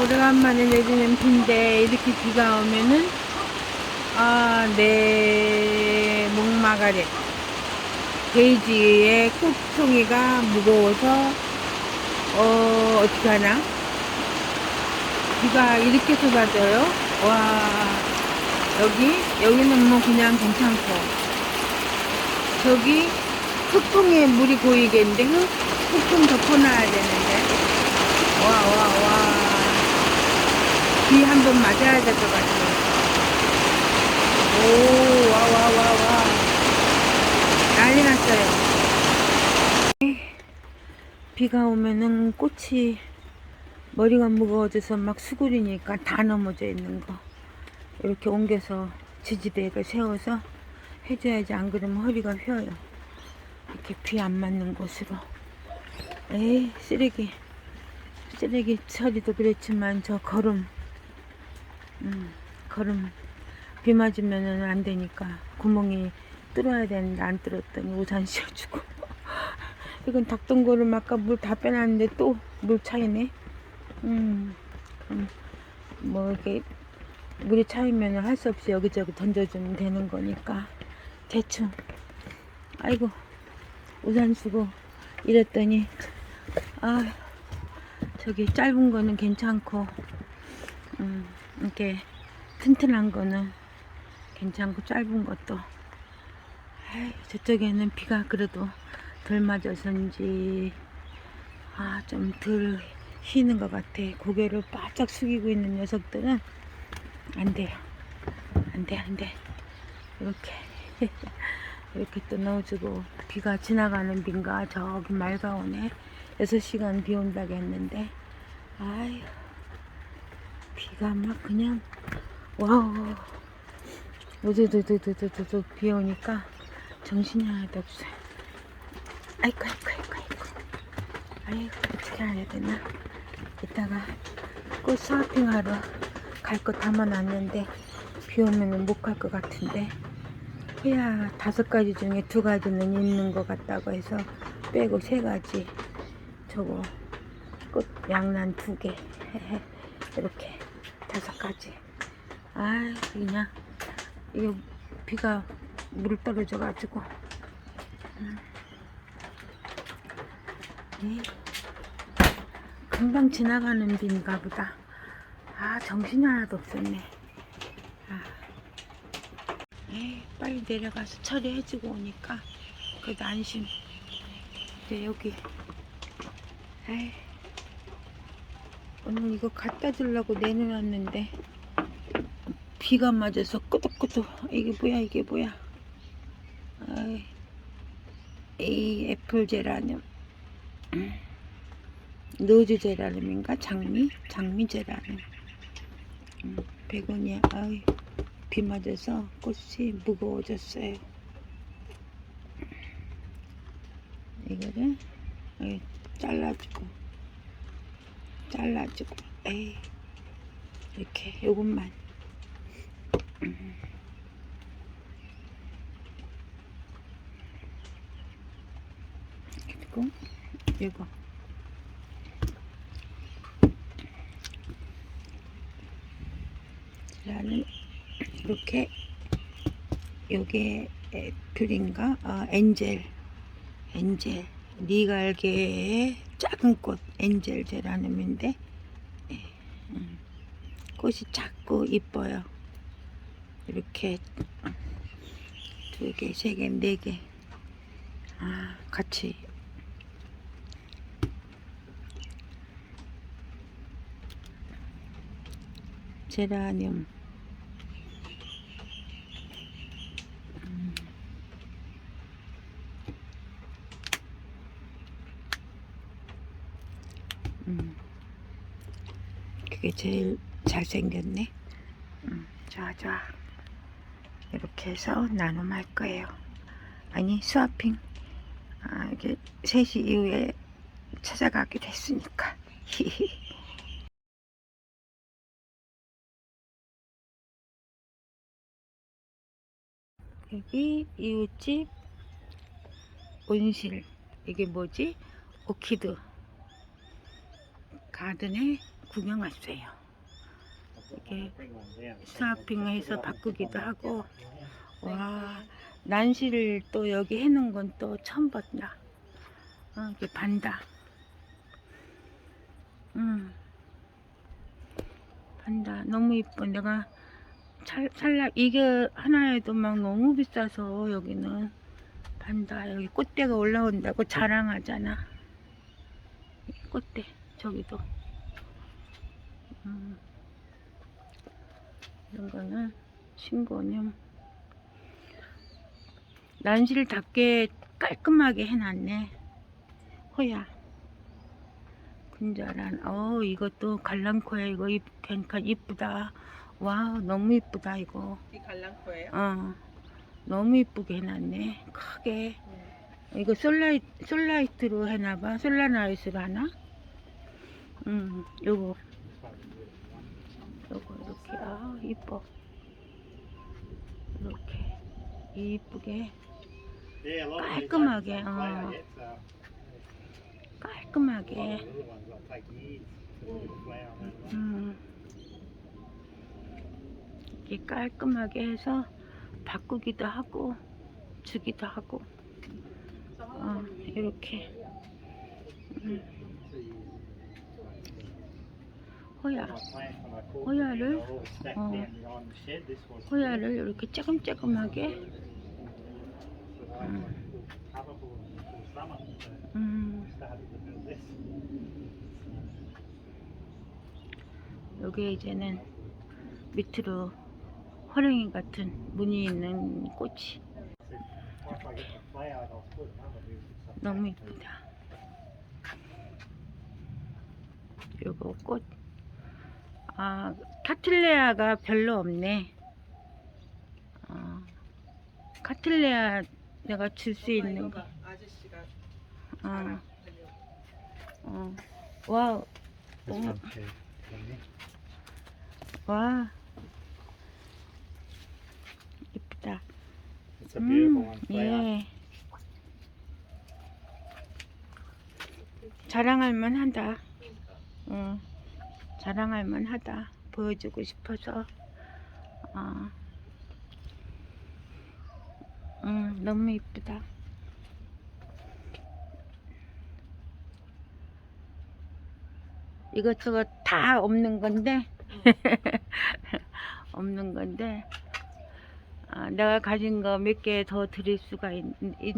오래간만에 내리는 비인데 이렇게 비가 오면은 아, 내 목마가래 데이지의 꽃송이가 무거워서 어, 어떻게 하나? 비가 이렇게 쏟아져요? 와, 여기, 여기는 뭐 그냥 괜찮고. 저기 흙통에 물이 고이겠는데, 흙, 흙통 덮어놔야 되는데. 와, 와, 와. 비 한 번 맞아야 될 것 같아요. 오, 와, 와, 와, 와. 난리 났어요. 비가 오면은 꽃이 머리가 무거워져서 막 수그리니까 다 넘어져 있는 거. 이렇게 옮겨서 지지대를 세워서 해줘야지 안 그러면 허리가 휘어요. 이렇게 비 안 맞는 곳으로. 에이, 쓰레기. 쓰레기 처리도 그랬지만 저 걸음. 음, 걸음. 비 맞으면은 안 되니까 구멍이 뚫어야 되는데 안 뚫었더니 우산 씌워주고. 이건 닭동거를 아까 물 다 빼놨는데 또 물 차이네. 음, 음, 뭐 이렇게 물이 차이면 할 수 없이 여기저기 던져주면 되는 거니까 대충. 아이고 우산 쓰고 이랬더니 아 저기 짧은 거는 괜찮고 음, 이렇게 튼튼한 거는 괜찮고 짧은 것도. 아이, 저쪽에는 비가 그래도 덜 맞아서인지 아 좀 덜 쉬는 것 같아. 고개를 바짝 숙이고 있는 녀석들은 안 돼요. 안 돼 안 돼. 이렇게 이렇게 또 넣어주고 비가 지나가는 빈가 저기 맑아오네. 6시간 비 온다고 했는데 아유 비가 막 그냥 와우. 우두두두두두두 비 오니까 정신이 하나도 없어요. 아이고 아이고 아이고 아이고. 아이고 어떻게 해야 되나. 이따가 꽃 쇼핑하러 갈 거 담아놨는데 비 오면은 못갈 것 같은데 해야 다섯 가지 중에 두 가지는 있는 것 같다고 해서 빼고 세 가지 저거 꽃 양란 두 개. 이렇게 다섯 가지. 아 그냥 이거 비가 물 떨어져 가지고. 네. 금방 지나가는 비인가 보다. 아 정신이 하나도 없었네. 아. 에이, 빨리 내려가서 처리해주고 오니까 그래도 안심. 이제 여기. 에이, 오늘 이거 갖다 주려고 내놓았는데 비가 맞아서 끄덕끄덕. 이게 뭐야 이게 뭐야? 아이, 이 애플 제라늄. 노즈 제라늄인가? 장미? 장미 제라늄. 음, 베고니아 아이 비 맞아서 꽃이 무거워졌어요. 이거를 잘라주고 잘라주고 에이 이렇게 요것만 음. 그리고 이거 라는 이렇게 요게 애플인가? 아, 엔젤 엔젤 니갈개의 작은 꽃 엔젤 제라늄인데 예, 음, 꽃이 작고 이뻐요. 이렇게 두 개, 세 개, 네 개. 아, 같이. 제라늄 음. 그게 제일 잘생겼네. 음, 좋아, 좋아. 이렇게 해서 나눔할 거예요. 아니, 스와핑. 아, 이게 3시 이후에 찾아가기로 했으니까. 여기 이웃집 온실. 이게 뭐지? 오키드. 가든에 구경 왔어요. 이렇게 스와핑해서 바꾸기도 하고 와 난시를 또 여기 해놓은 건 또 처음 봤다. 어, 이게 반다. 음. 반다. 너무 이뻐. 내가 찰, 찰나, 이게 하나에도 막 너무 비싸서 여기는 반다. 여기 꽃대가 올라온다고 자랑하잖아. 이 꽃대. 저기도. 음. 이런 거는 신고념. 난시를 닦게 깔끔하게 해놨네. 호야. 군자란, 어, 이것도 갈랑코야. 이거 이 괜찮, 이쁘다. 와, 너무 이쁘다, 이거. 이 갈랑코예요? 어, 너무 이쁘게 해놨네. 크게. 이거 솔라이, 솔라이트로 해놔봐. 솔라나이트로 하나? 음, 요거. 요거, 이렇게. 아, 이뻐. 이렇게. 이쁘게. 깔끔하게, 어. 깔끔하게. 음. 이렇게 깔끔하게 해서 바꾸기도 하고 주기도 하고 어, 이렇게 음. 호야 호야를 어, 호야를 이렇게 조금조금하게 음, 여기에 이제는 밑으로 호랭이 같은 무늬 있는 꽃이 너무 이쁘다. 요거 꽃. 아, 카틀레아가 별로 없네. 아, 카틀레아 내가 줄 수 있는 거. 아저씨가 어, 어. 와, too. 와. 이쁘다. 음. 예. 자랑할 만하다. 응. 자랑할 만하다. 보여주고 싶어서. 어. 응, 너무 이쁘다. 이것저것 다 없는 건데. 없는 건데. 아, 내가 가진 거 몇 개 더 드릴 수가 있,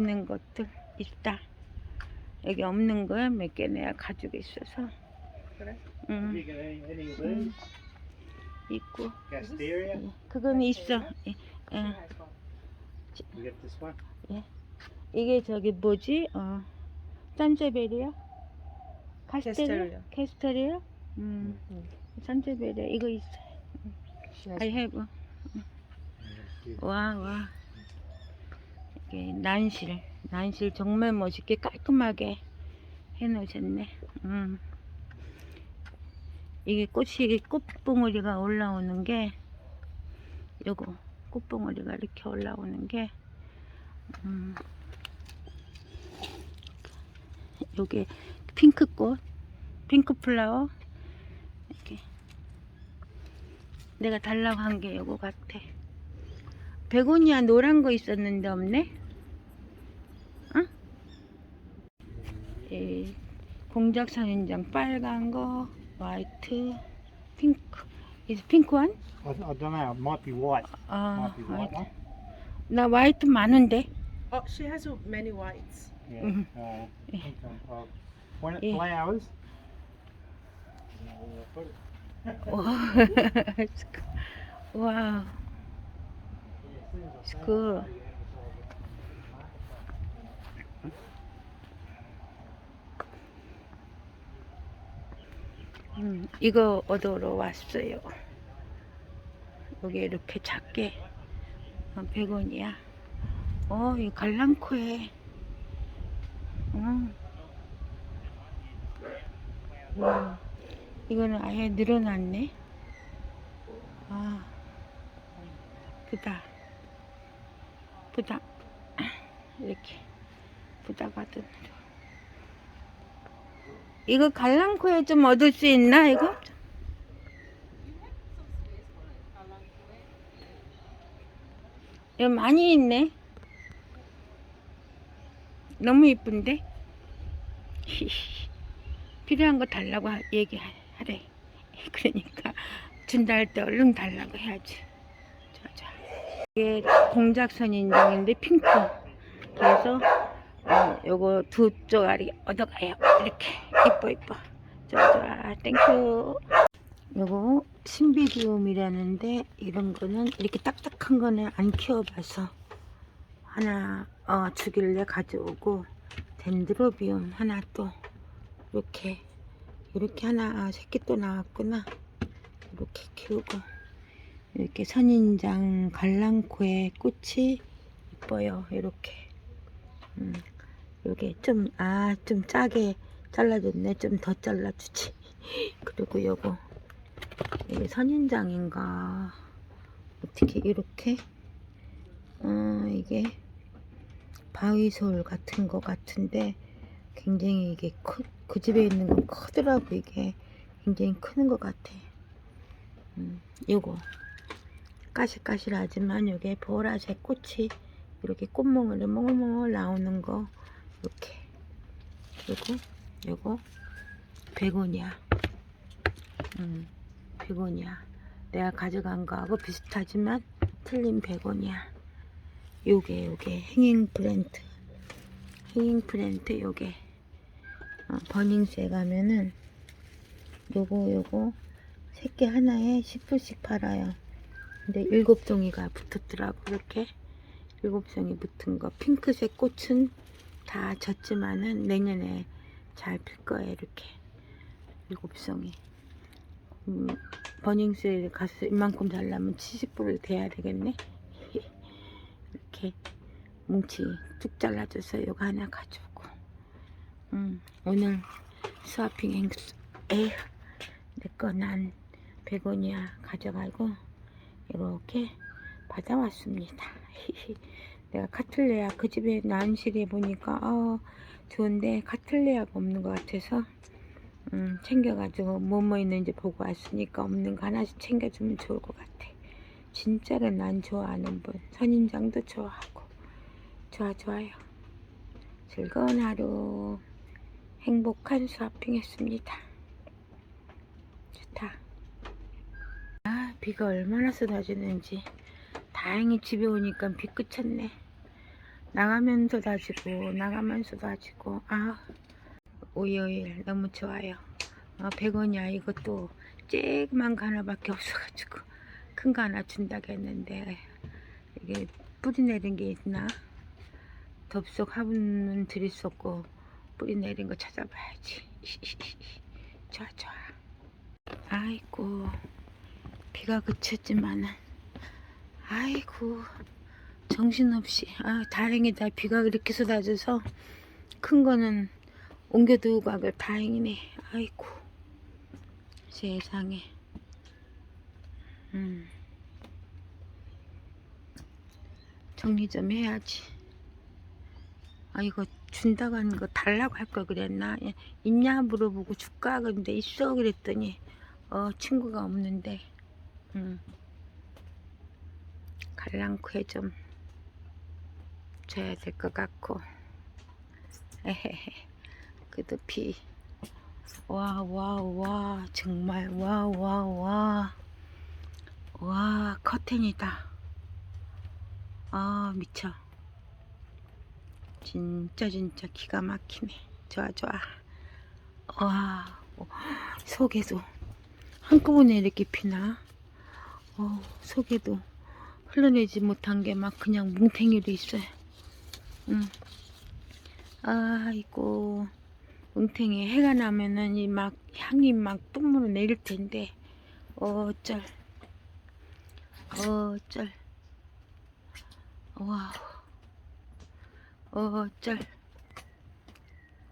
는 것들 있다. 여기 없는 거 몇 개 내가 가지고 있어서. 그래? 응, any of these? 있고. 그건 있어. 예, 예. Get this one? 이게 저기 뭐지? 어, 산제베리야? 카스테리아? 캐스테리아. 캐스테리아? 음, 산제베리아. 이거 있어. I have. Yeah, 와, 와. 이게 난실. 난실 정말 멋있게 깔끔하게 해 놓으셨네. 음. 이게 꽃이, 꽃봉오리가 올라오는 게, 요거, 꽃봉오리가 이렇게 올라오는 게, 음. 요게 핑크꽃, 핑크 플라워. 이렇게. 내가 달라고 한 게 요거 같아. 베고니아 노란 거 있었는데 없네? 응? 이 공작 선 인장 빨간 거, 화이트, 핑크. is 핑크 원? I, I don't know. It might be white. 아, Might be white 화이트. one. 나 화이트 많은데. Oh, she has many whites. Yeah. Mhm. Uh, pink on top. when it Yeah. flowers. 와, 와우, 그, 음, 이거 얻으러 왔어요. 여기 이렇게 작게 어, 100원이야. 어, 이 갈랑코에. 어. 와, 이거는 아예 늘어났네. 아, 부다. 부다. 이렇게. 부다가 든 이거 갈랑코에 좀 얻을 수 있나 이거? 이거 많이 있네. 너무 이쁜데? 필요한 거 달라고 얘기하래. 그러니까 준다 할 때 얼른 달라고 해야지. 자자. 이게 공작선 인형인데 핑크. 그래서 어, 요거 두 쪼가리 얻어가요. 이렇게. 이뻐 이뻐. 좋아. 땡큐. 요거 신비디움이라는데 이런 거는 이렇게 딱딱한 거는 안 키워봐서 하나 어, 주길래 가져오고 덴드로비움 하나 또 이렇게 이렇게 하나 아, 새끼 또 나왔구나 이렇게 키우고 이렇게 선인장 갈랑코의 꽃이 이뻐요 이렇게 음, 요게 좀 아좀 짜게 잘라줬네. 좀 더 잘라주지. 그리고 요거 이게 선인장인가? 어떻게 이렇게? 어 이게 바위솔 같은 거 같은데 굉장히 이게 크, 그 집에 있는 건 크더라고. 이게 굉장히 크는 것 같아. 음, 요거. 까실까실하지만 요게 보라색 꽃이 이렇게 꽃몽울에 몽글몽글 나오는 거. 이렇게. 그리고 요거 베고니아. 음, 베고니아. 내가 가져간 거하고 비슷하지만 틀린 베고니아. 요게 요게. 행잉 플랜트. 행잉 플랜트 요게. 어, 버닝스에 가면은 요거 요거. 새끼 하나에 10불씩 팔아요. 근데 일곱 종이가 붙었더라고 이렇게. 일곱 종이 붙은 거. 핑크색 꽃은 다 졌지만은 내년에 잘 필 거예요 이렇게. 일곱 송이. 음, 버닝스에 가서 이만큼 달라면 70불을 대야 되겠네? 이렇게 뭉치 쭉 잘라줘서 요거 하나 가져오고. 음, 오늘 스와핑 행스에 내거 난 베고니아 가져가고 이렇게 받아왔습니다 내가 카틀레아 그 집에 난실에 보니까 어, 좋은데 카틀레아가 없는 것 같아서 음, 챙겨가지고 뭐뭐 있는지 보고 왔으니까 없는 거 하나씩 챙겨주면 좋을 것 같아. 진짜로 난 좋아하는 분. 선인장도 좋아하고. 좋아, 좋아요. 즐거운 하루. 행복한 수화핑 했습니다. 좋다. 아, 비가 얼마나 쏟아지는지. 다행히 집에 오니까 비 그쳤네. 나가면 쏟아지고, 나가면 쏟아지고, 아. 오일 너무 좋아요. 어, 100원이야. 이것도 쬐그만 거 하나밖에 없어가지고 큰 거 하나 준다고 했는데 이게 뿌리 내린 게 있나? 덥석 화분은 들이쏟고 뿌리 내린 거 찾아봐야지. 좋아 좋아. 아이고 비가 그쳤지만은 아이고 정신없이 아 다행이다 비가 그렇게 쏟아져서 큰 거는 옮겨두고 가길 다행이네. 아이고 세상에. 음. 정리 좀 해야지. 아 이거 준다고 하는 거 달라고 할 걸 그랬나? 예, 있냐 물어보고 줄까 근데 있어 그랬더니 어 친구가 없는데. 음. 갈랑코에 좀 줘야 될 것 같고. 그래도 비. 와, 와, 와, 정말, 와, 와, 와. 와, 커튼이다. 아, 미쳐. 진짜, 진짜 기가 막히네. 좋아, 좋아. 와, 어, 속에도 한꺼번에 이렇게 피나? 어, 속에도 흘러내지 못한 게 막 그냥 뭉탱이로 있어요. 응. 아이고. 뭉탱이 해가 나면은 이 막 향이 막 뿜으로 내릴 텐데. 어쩔 어쩔. 와 어쩔.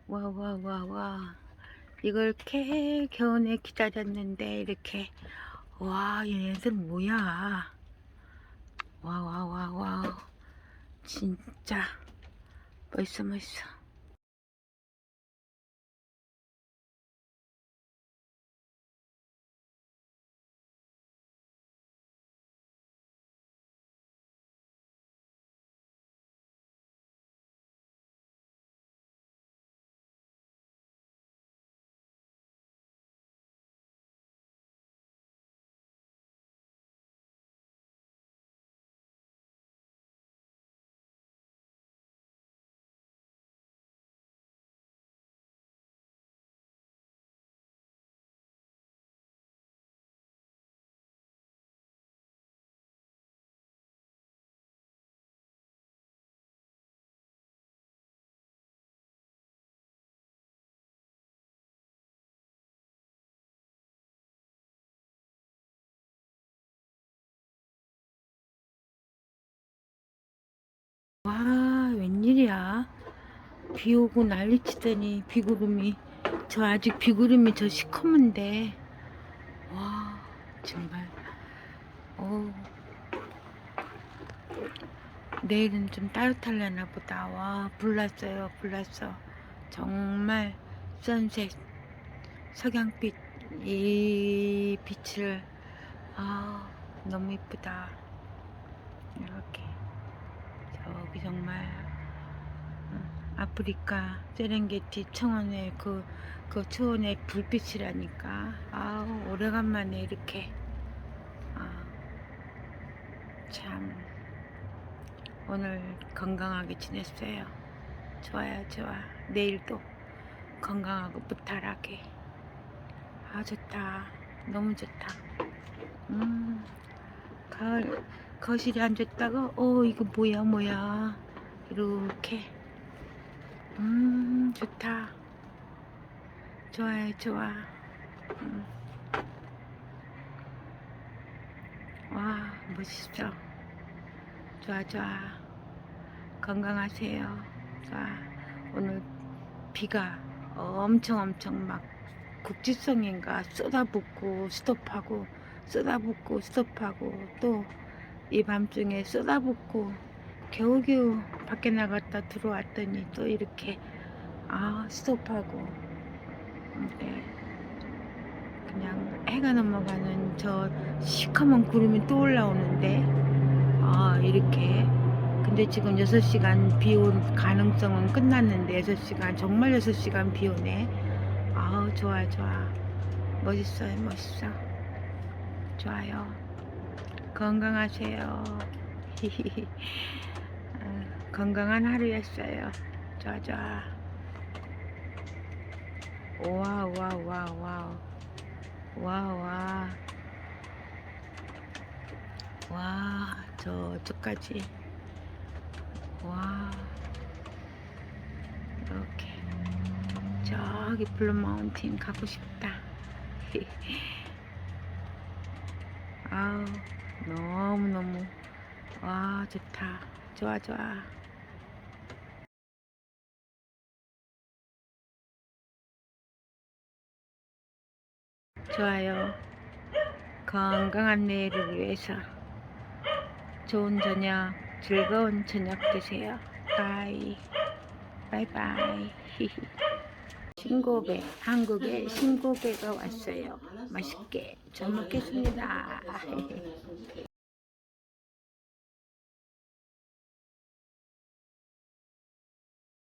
와와와와 이걸 캐 겨우내 기다렸는데 이렇게. 와 얘네들 뭐야? 와와와와 진짜 멋있어 멋있어 뭐야? 비 오고 난리치더니 비구름이 저 아직 비구름이 저 시커먼데. 와 정말. 어. 내일은 좀 따뜻하려나 보다. 와 불났어요 불났어. 정말 선셋 석양빛 이 빛을. 아 너무 이쁘다. 이렇게 저기 정말 어, 아프리카 세렝게티 청원의 그, 그 초원의 불빛이라니까. 아 오래간만에 이렇게. 아, 참. 오늘 건강하게 지냈어요. 좋아요 좋아. 내일도 건강하고 무탈하게. 아 좋다. 너무 좋다. 음 가을 거실에 앉았다가 어 이거 뭐야 뭐야. 이렇게. 음 좋다. 좋아요 좋아. 음. 와 멋있어. 좋아 좋아. 건강하세요. 좋아. 오늘 비가 엄청 엄청 막 국지성인가 쏟아붓고 스톱하고 쏟아붓고 스톱하고 또 이 밤중에 쏟아붓고 겨우겨우 밖에 나갔다 들어왔더니 또 이렇게 아 스톱하고 네. 그냥 해가 넘어가는 저 시커먼 구름이 또 올라오는데 아 이렇게. 근데 지금 6시간 비올 가능성은 끝났는데 6시간 정말 6시간 비 오네. 아우 좋아 좋아. 멋있어요 멋있어. 좋아요 건강하세요 아, 건강한 하루였어요 좋아 와우 와우 와우 와우 와우 와. 와, 저쪽까지. 와. 이렇게. 저기 블루 마운틴 가고 싶다. 아우, 너무너무. 와, 좋다. 좋아, 좋아. 좋아요. 건강한 내일을 위해서 좋은 저녁, 즐거운 저녁 되세요. 바이. 바이바이. 신고배, 한국에 신고배가 왔어요. 맛있게 잘 먹겠습니다.